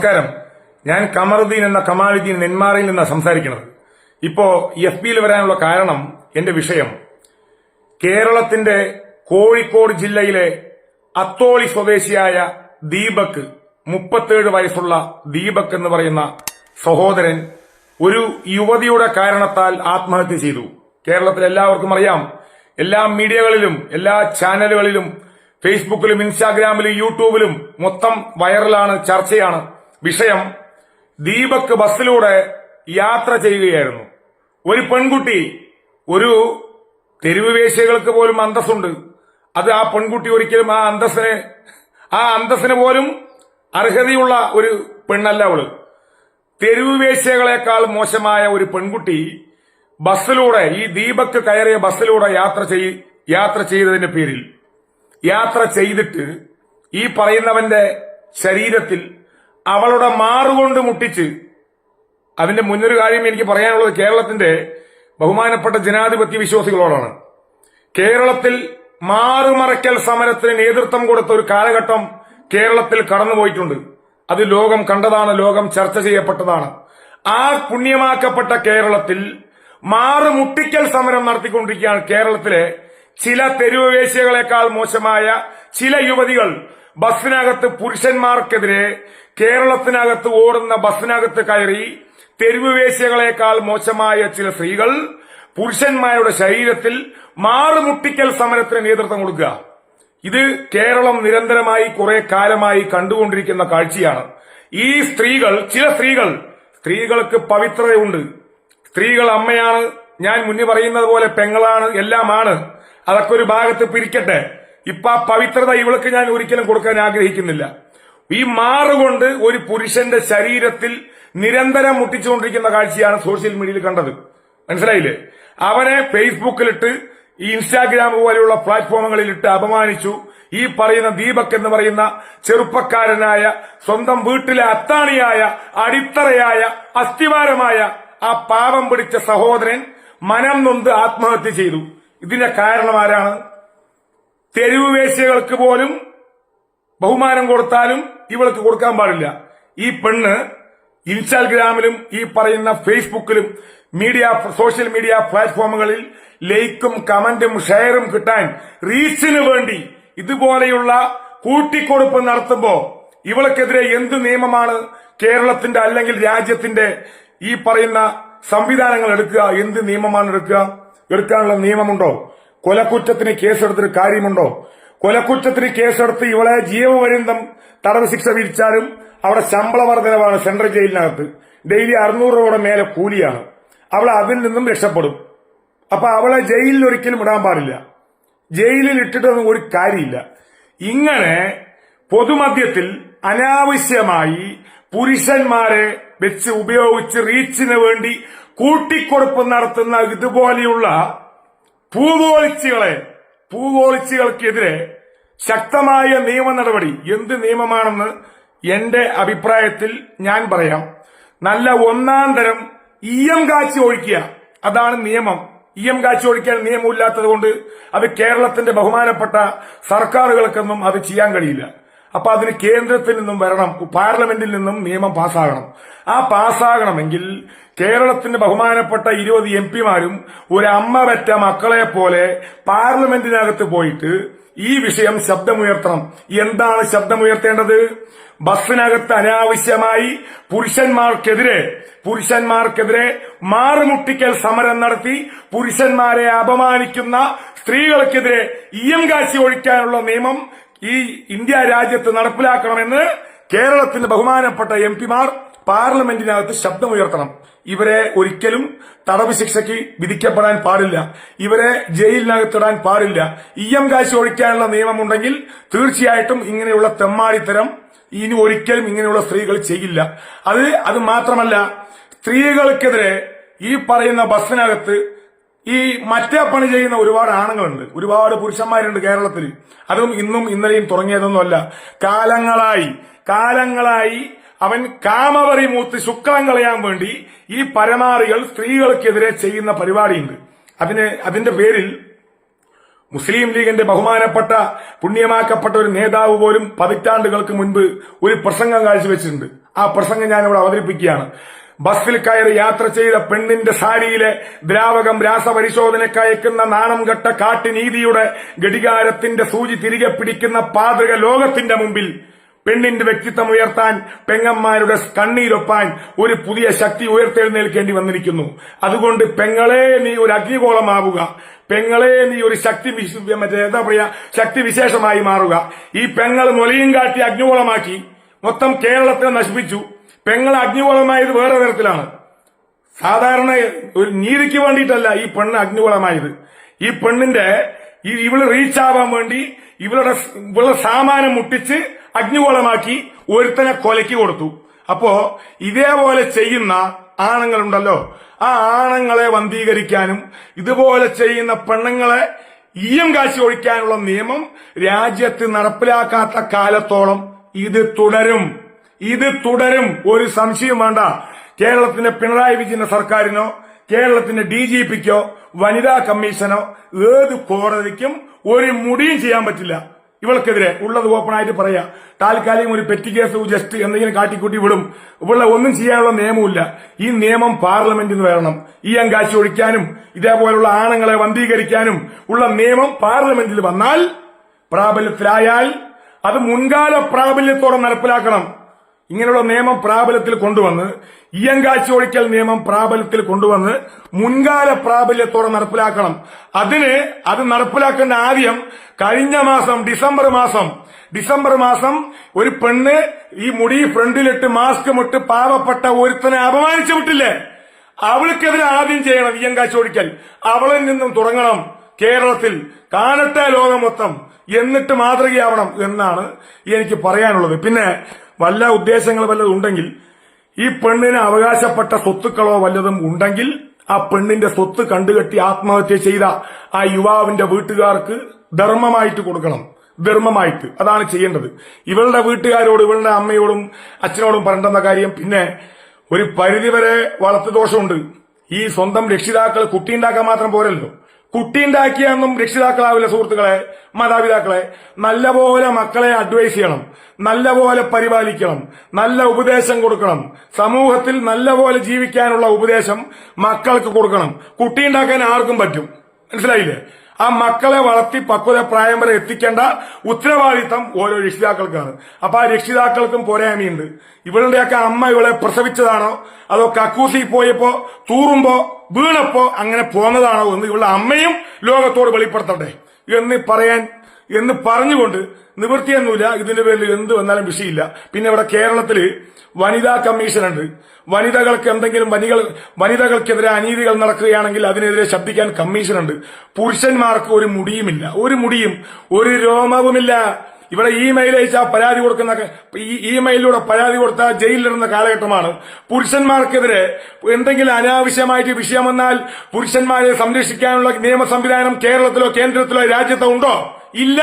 നമസ്കാരം. ഞാൻ കമറുദ്ദീൻ എന്ന കമാലുദ്ദീൻ നെന്മാറയിൽ നിന്നാണ് സംസാരിക്കുന്നത്. ഇപ്പോ എഫ് പിയിൽ വരാനുള്ള കാരണം എന്റെ വിഷയം. കേരളത്തിന്റെ കോഴിക്കോട് ജില്ലയിലെ അത്തോളി സ്വദേശിയായ ദീപക് മുപ്പത്തേഴ് വയസ്സുള്ള ദീപക് എന്ന് പറയുന്ന സഹോദരൻ ഒരു യുവതിയുടെ കാരണത്താൽ ആത്മഹത്യ ചെയ്തു. കേരളത്തിൽ എല്ലാവർക്കും അറിയാം. എല്ലാ മീഡിയകളിലും എല്ലാ ചാനലുകളിലും ഫേസ്ബുക്കിലും ഇൻസ്റ്റാഗ്രാമിലും യൂട്യൂബിലും മൊത്തം വൈറലാണ് ചർച്ചയാണ്. വിഷയം ദീപക് ബസ്സിലൂടെ യാത്ര ചെയ്യുകയായിരുന്നു. ഒരു പെൺകുട്ടി ഒരു തെരുവ് വേശ്യകൾക്ക് പോലും അന്തസ്സുണ്ട്. അത് ആ പെൺകുട്ടി ഒരിക്കലും ആ അന്തസ്സിനെ ആ അന്തസ്സിന് പോലും അർഹതയുള്ള ഒരു പെണ്ണല്ല അവൾ. തെരുവ് വേശ്യകളെക്കാൾ മോശമായ ഒരു പെൺകുട്ടി ബസ്സിലൂടെ ഈ ദീപക് കയറിയ ബസ്സിലൂടെ യാത്ര ചെയ് യാത്ര ചെയ്തതിന്റെ പേരിൽ. യാത്ര ചെയ്തിട്ട് ഈ പറയുന്നവന്റെ ശരീരത്തിൽ അവളുടെ മാറുകൊണ്ട് മുട്ടിച്ച് അതിന്റെ മുന്നൊരു കാര്യം എനിക്ക് പറയാനുള്ളത് കേരളത്തിന്റെ ബഹുമാനപ്പെട്ട ജനാധിപത്യ വിശ്വാസികളോടാണ്. കേരളത്തിൽ മാറുമറയ്ക്കൽ സമരത്തിന് നേതൃത്വം കൊടുത്ത ഒരു കാലഘട്ടം കേരളത്തിൽ കടന്നുപോയിട്ടുണ്ട്. അത് ലോകം കണ്ടതാണ് ലോകം ചർച്ച ചെയ്യപ്പെട്ടതാണ്. ആ പുണ്യമാക്കപ്പെട്ട കേരളത്തിൽ മാറുമുട്ടിക്കൽ സമരം നടത്തിക്കൊണ്ടിരിക്കുകയാണ് കേരളത്തിലെ ചില തെരുവേശികളെക്കാൾ മോശമായ ചില യുവതികൾ ബസ്സിനകത്ത് പുരുഷന്മാർക്കെതിരെ കേരളത്തിനകത്ത് ഓടുന്ന ബസ്സിനകത്ത് കയറി തെരുവുവേശ്യകളെക്കാൾ മോശമായ ചില സ്ത്രീകൾ പുരുഷന്മാരുടെ ശരീരത്തിൽ മാറുമുട്ടിക്കൽ സമരത്തിന് നേതൃത്വം കൊടുക്കുക. ഇത് കേരളം നിരന്തരമായി കുറെ കാലമായി കണ്ടുകൊണ്ടിരിക്കുന്ന കാഴ്ചയാണ്. ഈ സ്ത്രീകൾ ചില സ്ത്രീകൾ സ്ത്രീകൾക്ക് പവിത്രതയുണ്ട്. സ്ത്രീകൾ അമ്മയാണ് ഞാൻ മുന്നേ പറയുന്നത് പോലെ പെങ്ങളാണ് എല്ലാമാണ്. അതൊക്കെ ഒരു ഭാഗത്ത് പിരിക്കട്ടെ. ഇപ്പൊ ആ പവിത്രത ഇവൾക്ക് ഞാൻ ഒരിക്കലും കൊടുക്കാൻ ആഗ്രഹിക്കുന്നില്ല. ഈ മാറുകൊണ്ട് ഒരു പുരുഷന്റെ ശരീരത്തിൽ നിരന്തരം മുട്ടിച്ചുകൊണ്ടിരിക്കുന്ന കാഴ്ചയാണ് സോഷ്യൽ മീഡിയയിൽ കണ്ടത്. മനസ്സിലായില്ലേ? അവനെ ഫേസ്ബുക്കിലിട്ട് ഈ ഇൻസ്റ്റാഗ്രാം പോലെയുള്ള പ്ലാറ്റ്ഫോമുകളിലിട്ട് അപമാനിച്ചു. ഈ പറയുന്ന ദീപക് എന്ന് പറയുന്ന ചെറുപ്പക്കാരനായ സ്വന്തം വീട്ടിലെ അത്താണിയായ അടിത്തറയായ അസ്ഥിവാരമായ ആ പാപം പിടിച്ച സഹോദരൻ മനം നൊന്ത് ആത്മഹത്യ ചെയ്തു. ഇതിന്റെ കാരണം ആരാണ്? തെരുവ് വേശ്യകൾക്ക് പോലും ബഹുമാനം കൊടുത്താലും ഇവൾക്ക് കൊടുക്കാൻ പാടില്ല. ഈ പെണ്ണ് ഇൻസ്റ്റാഗ്രാമിലും ഈ പറയുന്ന ഫേസ്ബുക്കിലും മീഡിയ സോഷ്യൽ മീഡിയ പ്ലാറ്റ്ഫോമുകളിൽ ലൈക്കും കമന്റും ഷെയറും കിട്ടാൻ റീച്ചിന് വേണ്ടി ഇതുപോലെയുള്ള കൂട്ടിക്കൊടുപ്പ് നടത്തുമ്പോൾ ഇവൾക്കെതിരെ എന്ത് നിയമമാണ് കേരളത്തിന്റെ അല്ലെങ്കിൽ രാജ്യത്തിന്റെ ഈ പറയുന്ന സംവിധാനങ്ങൾ എടുക്കുക എന്ത് നിയമമാണ് എടുക്കുക? എടുക്കാനുള്ള നിയമമുണ്ടോ? കൊലക്കുറ്റത്തിന് കേസെടുത്തിട്ട് കാര്യമുണ്ടോ? കൊലക്കുറ്റത്തിന് കേസെടുത്ത് ഇവളെ ജീവപര്യന്തം തടവ് ശിക്ഷ വിരിച്ചാലും അവിടെ ശമ്പള വർധനവാണ് സെൻട്രൽ ജയിലിനകത്ത്. ഡെയിലി അറുന്നൂറ് രൂപയുടെ മേലെ കൂലിയാണ്. അവൾ അതിൽ നിന്നും രക്ഷപ്പെടും. അപ്പൊ അവളെ ജയിലിൽ ഒരിക്കലും ഇടാൻ പാടില്ല. ജയിലിൽ ഇട്ടിട്ടൊന്നും ഒരു കാര്യമില്ല. ഇങ്ങനെ പൊതുമധ്യത്തിൽ അനാവശ്യമായി പുരുഷന്മാരെ വെച്ച് ഉപയോഗിച്ച് റീച്ചിന് വേണ്ടി കൂട്ടിക്കൊടുപ്പ് നടത്തുന്ന ഇതുപോലെയുള്ള പൂവോളിച്ചുകളെ പൂവോളിച്ചുകൾക്കെതിരെ ശക്തമായ നിയമ നടപടി എന്ത് നിയമമാണെന്ന് എന്റെ അഭിപ്രായത്തിൽ ഞാൻ പറയാം. നല്ല ഒന്നാം തരം ഇ എം കാച്ചി ഒഴിക്കുക. അതാണ് നിയമം. ഇ എം കാച്ചി ഒഴിക്കാൻ നിയമമില്ലാത്തത് കൊണ്ട് അത് കേരളത്തിന്റെ ബഹുമാനപ്പെട്ട സർക്കാരുകൾക്കൊന്നും അത് ചെയ്യാൻ കഴിയില്ല. അപ്പൊ അതിന് കേന്ദ്രത്തിൽ നിന്നും വരണം പാർലമെന്റിൽ നിന്നും നിയമം പാസ്സാകണം. ആ പാസ്സാകണമെങ്കിൽ കേരളത്തിന്റെ ബഹുമാനപ്പെട്ട ഇരുപത് എം പിമാരും ഒരു അമ്മ പറ്റ മക്കളെ പോലെ പാർലമെന്റിനകത്ത് പോയിട്ട് ഈ വിഷയം ശബ്ദമുയർത്തണം. എന്താണ് ശബ്ദമുയർത്തേണ്ടത്? ബസ്സിനകത്ത് അനാവശ്യമായി പുരുഷന്മാർക്കെതിരെ പുരുഷന്മാർക്കെതിരെ മാറുമുട്ടിക്കൽ സമരം നടത്തി പുരുഷന്മാരെ അപമാനിക്കുന്ന സ്ത്രീകൾക്കെതിരെ ഇയം കാശി ഒഴിക്കാനുള്ള നിയമം ഈ ഇന്ത്യ രാജ്യത്ത് നടപ്പിലാക്കണമെന്ന് കേരളത്തിന്റെ ബഹുമാനപ്പെട്ട എം പിമാർ പാർലമെന്റിനകത്ത് ശബ്ദമുയർത്തണം. ഇവരെ ഒരിക്കലും തടവ് ശിക്ഷയ്ക്ക് വിധിക്കപ്പെടാൻ പാടില്ല. ഇവരെ ജയിലിനകത്തിടാൻ പാടില്ല. ഇ എം കാശ് ഒഴിക്കാനുള്ള നിയമമുണ്ടെങ്കിൽ തീർച്ചയായിട്ടും ഇങ്ങനെയുള്ള തെമ്മാടിത്തരം ഇനി ഒരിക്കലും ഇങ്ങനെയുള്ള സ്ത്രീകൾ ചെയ്യില്ല. അത് അത് മാത്രമല്ല സ്ത്രീകൾക്കെതിരെ ഈ പറയുന്ന ബസ്സിനകത്ത് ഈ മറ്റേ പണി ചെയ്യുന്ന ഒരുപാട് ആണുങ്ങളുണ്ട്. ഒരുപാട് പുരുഷന്മാരുണ്ട് കേരളത്തിൽ. അതും ഇന്നും ഇന്നലെയും തുടങ്ങിയതൊന്നുമല്ല കാലങ്ങളായി കാലങ്ങളായി അവൻ കാമവറി മൂത്ത് ശുക്ലം കളയാൻ വേണ്ടി ഈ പരമാറികൾ സ്ത്രീകൾക്കെതിരെ ചെയ്യുന്ന പരിപാടിയുണ്ട്. അതിന് അതിന്റെ പേരിൽ മുസ്ലിം ലീഗിന്റെ ബഹുമാനപ്പെട്ട പുണ്യമാക്കപ്പെട്ട ഒരു നേതാവ് പോലും പതിറ്റാണ്ടുകൾക്ക് മുൻപ് ഒരു പ്രസംഗം കാഴ്ചവെച്ചിട്ടുണ്ട്. ആ പ്രസംഗം ഞാനിവിടെ അവതരിപ്പിക്കുകയാണ്. ബസ്സിൽ കയറി യാത്ര ചെയ്ത പെണ്ണിന്റെ സാരിയിലെ ദ്രാവകം രാസപരിശോധനയ്ക്ക് അയക്കുന്ന നാണം കെട്ട കാട്ടുനീതിയുടെ ഘടികാരത്തിന്റെ സൂചി തിരികെ പിടിക്കുന്ന പാതൃക ലോകത്തിന്റെ മുമ്പിൽ പെണ്ണിന്റെ വ്യക്തിത്വം ഉയർത്താൻ പെങ്ങന്മാരുടെ കണ്ണീരൊപ്പാൻ ഒരു പുതിയ ശക്തി ഉയർത്തെഴുന്നേൽക്കേണ്ടി വന്നിരിക്കുന്നു. അതുകൊണ്ട് പെങ്ങളെ നീ ഒരു അഗ്നികോളമാവുക പെങ്ങളെ നീ ഒരു ശക്തി മറ്റേ എന്താ പറയാ? ശക്തി വിശേഷമായി മാറുക. ഈ പെങ്ങൾ മൊലിയും കാട്ടി അഗ്നികോളമാക്കി മൊത്തം കേരളത്തെ നശിപ്പിച്ചു. പെങ്ങൾ അഗ്നികോളമായത് വേറെ തരത്തിലാണ്. സാധാരണ ഒരു നീതിക്ക് വേണ്ടിയിട്ടല്ല ഈ പെണ്ണ് അഗ്നികുളമായത് ഈ പെണ്ണിന്റെ ഇവൾ റീച്ച് ആവാൻ വേണ്ടി ഇവളുടെ ഇവളുടെ സാമാനം മുട്ടിച്ച് അഗ്നികോളമാക്കി ഒരുത്തനെ കൊലക്കി കൊടുത്തു. അപ്പോ ഇതേപോലെ ചെയ്യുന്ന ആണുങ്ങളുണ്ടല്ലോ. ആ ആണുങ്ങളെ വന്ധീകരിക്കാനും ഇതുപോലെ ചെയ്യുന്ന പെണ്ണുങ്ങളെ ഈയം കാശി ഒഴിക്കാനുള്ള നിയമം രാജ്യത്ത് നടപ്പിലാക്കാത്ത കാലത്തോളം ഇത് തുടരും. ഇത് തുടരും ഒരു സംശയം വേണ്ട. കേരളത്തിന്റെ പിണറായി വിജയന്റെ സർക്കാരിനോ കേരളത്തിന്റെ ഡി ജി പിക്കോ വനിതാ കമ്മീഷനോ ഏത് കോടതിക്കും ഒരു മുടിയും ചെയ്യാൻ പറ്റില്ല. ഇവൾക്കെതിരെ ഉള്ളത് ഓപ്പൺ ആയിട്ട് പറയാ. താൽക്കാലികം ഒരു പെറ്റി കേസ് ജസ്റ്റ് എന്തെങ്കിലും കാട്ടിക്കൂട്ടി വിടും. ഇവിടെ ഒന്നും ചെയ്യാനുള്ള നിയമമില്ല ഈ നിയമം പാർലമെന്റിൽ നിന്ന് വരണം. ഈ അങ്കാശി ഒഴിക്കാനും ഇതേപോലുള്ള ആണുങ്ങളെ വന്ധീകരിക്കാനും ഉള്ള നിയമം പാർലമെന്റിൽ വന്നാൽ പ്രാബല്യത്തിലായാൽ അത് മുൻകാല പ്രാബല്യത്തോടെ നടപ്പിലാക്കണം. ഇങ്ങനെയുള്ള നിയമം പ്രാബല്യത്തിൽ കൊണ്ടുവന്ന് ഇയങ്കാച്ചി ഒഴിക്കൽ നിയമം പ്രാബല്യത്തിൽ കൊണ്ടുവന്ന് മുൻകാല പ്രാബല്യത്തോടെ നടപ്പിലാക്കണം. അതിന് അത് നടപ്പിലാക്കേണ്ട ആദ്യം കഴിഞ്ഞ മാസം ഡിസംബർ മാസം ഡിസംബർ മാസം ഒരു പെണ്ണ് ഈ മുടി ഫ്രണ്ടിലിട്ട് മാസ്ക് മുട്ട് പാവപ്പെട്ട ഒരുത്തനെ അപമാനിച്ചു വിട്ടില്ലേ? അവൾക്കെതിരെ ആദ്യം ചെയ്യണം ഇയങ്കാച്ചി ഒഴിക്കൽ. അവളിൽ നിന്നും തുടങ്ങണം കേരളത്തിൽ. കാണട്ടെ ലോകം മൊത്തം. എന്നിട്ട് മാതൃകയാവണം എന്നാണ് എനിക്ക് പറയാനുള്ളത്. പിന്നെ വല്ല ഉദ്ദേശങ്ങൾ വല്ലതും ഉണ്ടെങ്കിൽ ഈ പെണ്ണിന് അവകാശപ്പെട്ട സ്വത്തുക്കളോ വല്ലതും ഉണ്ടെങ്കിൽ ആ പെണ്ണിന്റെ സ്വത്ത് കണ്ടുകെട്ടി ആത്മഹത്യ ചെയ്ത ആ യുവാവിന്റെ വീട്ടുകാർക്ക് ധർമ്മമായിട്ട് കൊടുക്കണം. ധർമ്മമായിട്ട്. അതാണ് ചെയ്യേണ്ടത്. ഇവളുടെ വീട്ടുകാരോട് ഇവളുടെ അമ്മയോടും അച്ഛനോടും പറയേണ്ടുന്ന കാര്യം പിന്നെ ഒരു പരിധിവരെ വളർത്തു ദോഷമുണ്ട് ഈ സ്വന്തം രക്ഷിതാക്കൾ കുട്ടിയുണ്ടാക്കാൻ മാത്രം പോരല്ലോ. കുട്ടിയുണ്ടാക്കിയൊന്നും രക്ഷിതാക്കളാവില്ല സുഹൃത്തുക്കളെ മാതാപിതാക്കളെ. നല്ലപോലെ മക്കളെ അഡ്വൈസ് ചെയ്യണം. നല്ലപോലെ പരിപാലിക്കണം. നല്ല ഉപദേശം കൊടുക്കണം. സമൂഹത്തിൽ നല്ലപോലെ ജീവിക്കാനുള്ള ഉപദേശം മക്കൾക്ക് കൊടുക്കണം. കുട്ടി ഉണ്ടാക്കാൻ ആർക്കും പറ്റും. മനസ്സിലായില്ലേ? ആ മക്കളെ വളർത്തി പക്വത പ്രായം വരെ എത്തിക്കേണ്ട ഉത്തരവാദിത്തം ഓരോ രക്ഷിതാക്കൾക്കാണ്. അപ്പൊ ആ രക്ഷിതാക്കൾക്കും പോരായ്മയുണ്ട്. ഇവളുടെയൊക്കെ അമ്മ ഇവളെ പ്രസവിച്ചതാണോ? അതോ കക്കൂസി പോയപ്പോ തൂറുമ്പോ വീണപ്പോ അങ്ങനെ പോന്നതാണോ എന്ന് ഇവളുടെ അമ്മയും ലോകത്തോട് വെളിപ്പെടുത്തട്ടെ എന്ന് പറയാൻ എന്ന് പറഞ്ഞുകൊണ്ട് നിവൃത്തിയൊന്നുമില്ല. ഇതിന്റെ പേരിൽ എന്ത് വന്നാലും വിഷയമില്ല. പിന്നെ ഇവിടെ കേരളത്തിൽ വനിതാ കമ്മീഷൻ ഉണ്ട് വനിതകൾക്ക് എന്തെങ്കിലും വനികൾ വനിതകൾക്കെതിരെ അനീതികൾ നടക്കുകയാണെങ്കിൽ അതിനെതിരെ ശബ്ദിക്കാൻ കമ്മീഷൻ ഉണ്ട് പുരുഷന്മാർക്ക് ഒരു മുടിയുമില്ല. ഒരു മുടിയും ഒരു രോമവുമില്ല. ഇവിടെ ഇമെയിൽ അയച്ചാൽ പരാതി കൊടുക്കുന്ന ഈ ഇമെയിലൂടെ പരാതി കൊടുത്ത ജയിലിലിടുന്ന കാലഘട്ടമാണ്. പുരുഷന്മാർക്കെതിരെ എന്തെങ്കിലും അനാവശ്യമായിട്ട് വിഷയം വന്നാൽ പുരുഷന്മാരെ സംരക്ഷിക്കാനുള്ള നിയമ സംവിധാനം കേരളത്തിലോ കേന്ദ്രത്തിലോ രാജ്യത്തോ ഉണ്ടോ? ഇല്ല.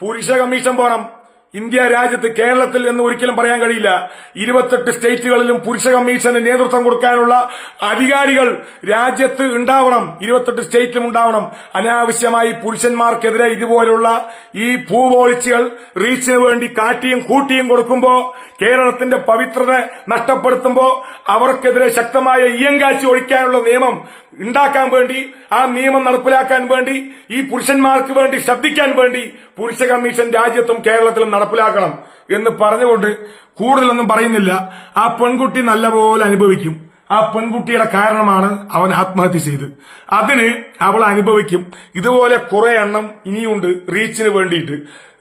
പുരുഷ കമ്മീഷൻ പോണം. ഇന്ത്യ രാജ്യത്ത് കേരളത്തിൽ എന്ന് ഒരിക്കലും പറയാൻ കഴിയില്ല. ഇരുപത്തെട്ട് സ്റ്റേറ്റുകളിലും പുരുഷ കമ്മീഷന് നേതൃത്വം കൊടുക്കാനുള്ള അധികാരികൾ രാജ്യത്ത് ഉണ്ടാവണം. ഇരുപത്തെട്ട് സ്റ്റേറ്റിലും ഉണ്ടാവണം. അനാവശ്യമായി പുരുഷന്മാർക്കെതിരെ ഇതുപോലുള്ള ഈ ഭൂപോളിച്ചുകൾ റീച്ചിന് വേണ്ടി കാട്ടിയും കൂട്ടിയും കൊടുക്കുമ്പോ കേരളത്തിന്റെ പവിത്രത നഷ്ടപ്പെടുത്തുമ്പോ അവർക്കെതിരെ ശക്തമായ ഇയങ്കാച്ചി ഒഴിക്കാനുള്ള നിയമം ഉണ്ടാക്കാൻ വേണ്ടി ആ നിയമം നടപ്പിലാക്കാൻ വേണ്ടി ഈ പുരുഷന്മാർക്ക് വേണ്ടി ശബ്ദിക്കാൻ വേണ്ടി പുരുഷ കമ്മീഷൻ രാജ്യത്തും കേരളത്തിലും നടപ്പിലാക്കണം എന്ന് പറഞ്ഞുകൊണ്ട് കൂടുതലൊന്നും പറയുന്നില്ല. ആ പെൺകുട്ടി നല്ലപോലെ അനുഭവിക്കും. ആ പെൺകുട്ടിയുടെ കാരണമാണ് അവൻ ആത്മഹത്യ ചെയ്ത്. അതിന് അവൾ അനുഭവിക്കും. ഇതുപോലെ കുറെ എണ്ണം ഇനിയുണ്ട് റീച്ചിന് വേണ്ടിയിട്ട്.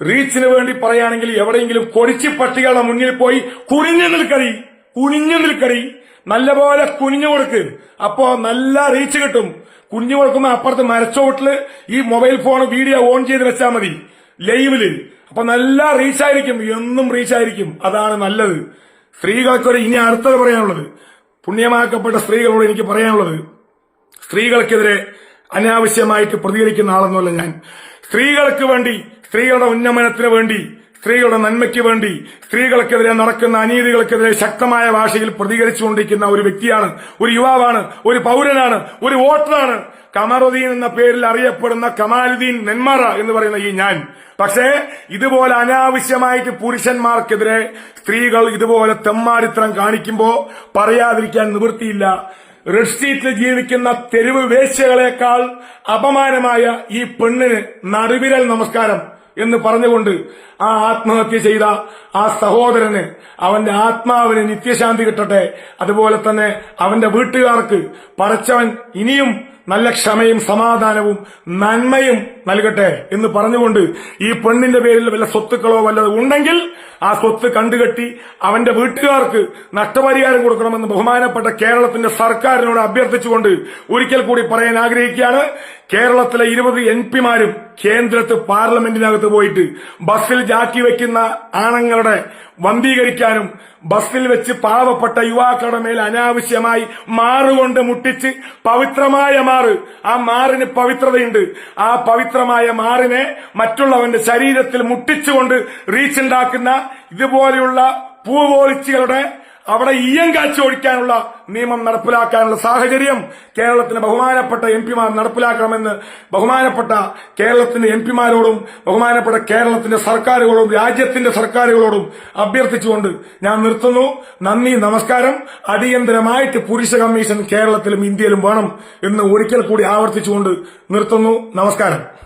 റീച്ചിന് വേണ്ടി പറയുകയാണെങ്കിൽ എവിടെയെങ്കിലും കൊടിച്ചു പട്ടികളുടെ മുന്നിൽ പോയി കുനിഞ്ഞു നിൽക്കറി കുനിഞ്ഞു നിൽക്കടി. നല്ലപോലെ കുനിഞ്ഞു കൊടുക്ക്. അപ്പോ നല്ല റീച്ച് കിട്ടും. കുഞ്ഞു കൊടുക്കുമ്പോ അപ്പുറത്ത് മരച്ചോട്ടിൽ ഈ മൊബൈൽ ഫോൺ വീഡിയോ ഓൺ ചെയ്ത് വെച്ചാൽ മതി. ലൈവിൽ അപ്പൊ നല്ല റീച്ച് ആയിരിക്കും. എന്നും റീച്ച് ആയിരിക്കും. അതാണ് നല്ലത്. സ്ത്രീകൾക്കൊരു ഇനി അടുത്തത് പറയാനുള്ളത്. പുണ്യമാക്കപ്പെട്ട സ്ത്രീകളോട് എനിക്ക് പറയാനുള്ളത്. സ്ത്രീകൾക്കെതിരെ അനാവശ്യമായിട്ട് പ്രതികരിക്കുന്ന ആളൊന്നുമല്ല ഞാൻ. സ്ത്രീകൾക്ക് വേണ്ടി സ്ത്രീകളുടെ ഉന്നമനത്തിന് വേണ്ടി സ്ത്രീകളുടെ നന്മയ്ക്ക് വേണ്ടി സ്ത്രീകൾക്കെതിരെ നടക്കുന്ന അനീതികൾക്കെതിരെ ശക്തമായ ഭാഷയിൽ പ്രതികരിച്ചുകൊണ്ടിരിക്കുന്ന ഒരു വ്യക്തിയാണ് ഒരു യുവാവാണ് ഒരു പൗരനാണ് ഒരു വോട്ടറാണ്. കമറുദ്ദീൻ എന്ന പേരിൽ അറിയപ്പെടുന്ന കമാലുദ്ദീൻ നെന്മാറ എന്ന് പറയുന്ന ഈ ഞാൻ. പക്ഷേ ഇതുപോലെ അനാവശ്യമായിട്ട് പുരുഷന്മാർക്കെതിരെ സ്ത്രീകൾ ഇതുപോലെ തെമ്മാടിത്തരം കാണിക്കുമ്പോൾ പറയാതിരിക്കാൻ നിവൃത്തിയില്ല. റെഡ് സ്ട്രീറ്റിൽ ജീവിക്കുന്ന തെരുവ് വേശ്യകളെക്കാൾ അപമാനമായ ഈ പെണ്ണിന് നടുവിരൽ നമസ്കാരം. എന്ന് പറഞ്ഞുകൊണ്ട് ആ ആത്മഹത്യ ചെയ്ത ആ സഹോദരന് അവന്റെ ആത്മാവിന് നിത്യശാന്തി കിട്ടട്ടെ. അതുപോലെ തന്നെ അവന്റെ വീട്ടുകാർക്ക് പടച്ചവൻ ഇനിയും നല്ല ക്ഷമയും സമാധാനവും നന്മയും നൽകട്ടെ എന്ന് പറഞ്ഞുകൊണ്ട് ഈ പെണ്ണിന്റെ പേരിൽ വല്ല സ്വത്തുക്കളോ വല്ലതും ഉണ്ടെങ്കിൽ ആ സ്വത്ത് കണ്ടുകെട്ടി അവന്റെ വീട്ടുകാർക്ക് നഷ്ടപരിഹാരം കൊടുക്കണമെന്ന് ബഹുമാനപ്പെട്ട കേരളത്തിന്റെ സർക്കാരിനോട് അഭ്യർത്ഥിച്ചുകൊണ്ട് ഒരിക്കൽ കൂടി പറയാൻ ആഗ്രഹിക്കുകയാണ്. കേരളത്തിലെ ഇരുപത് എം പിമാരും കേന്ദ്രത്ത് പാർലമെന്റിനകത്ത് പോയിട്ട് ബസ്സിൽ ജാക്കി വെക്കുന്ന ആണുങ്ങളുടെ വന്ധീകരിക്കാനും ബസ്സിൽ വെച്ച് പാവപ്പെട്ട യുവാക്കളുടെ മേൽ അനാവശ്യമായി മാറുകൊണ്ട് മുട്ടിച്ച് പവിത്രമായ മാറ്. ആ മാറിന് പവിത്രതയുണ്ട്. ആ പവിത്രമായ മാറിനെ മറ്റുള്ളവന്റെ ശരീരത്തിൽ മുട്ടിച്ചുകൊണ്ട് റീച്ച് ഉണ്ടാക്കുന്ന ഇതുപോലെയുള്ള പൂവോളിച്ചുകളുടെ അവിടെ ഈയം കാച്ചി ഓടിക്കാനുള്ള നിയമം നടപ്പിലാക്കാനുള്ള സാഹചര്യം കേരളത്തിന് ബഹുമാനപ്പെട്ട എം പിമാർ നടപ്പിലാക്കണമെന്ന് ബഹുമാനപ്പെട്ട കേരളത്തിന്റെ എം പിമാരോടും ബഹുമാനപ്പെട്ട കേരളത്തിന്റെ സർക്കാരുകളോടും രാജ്യത്തിന്റെ സർക്കാരുകളോടും അഭ്യർത്ഥിച്ചുകൊണ്ട് ഞാൻ നിർത്തുന്നു. നന്ദി നമസ്കാരം. അടിയന്തരമായിട്ട് പുരുഷ കമ്മീഷൻ കേരളത്തിലും ഇന്ത്യയിലും വേണം എന്ന് ഒരിക്കൽ കൂടി ആവർത്തിച്ചുകൊണ്ട് നിർത്തുന്നു. നമസ്കാരം.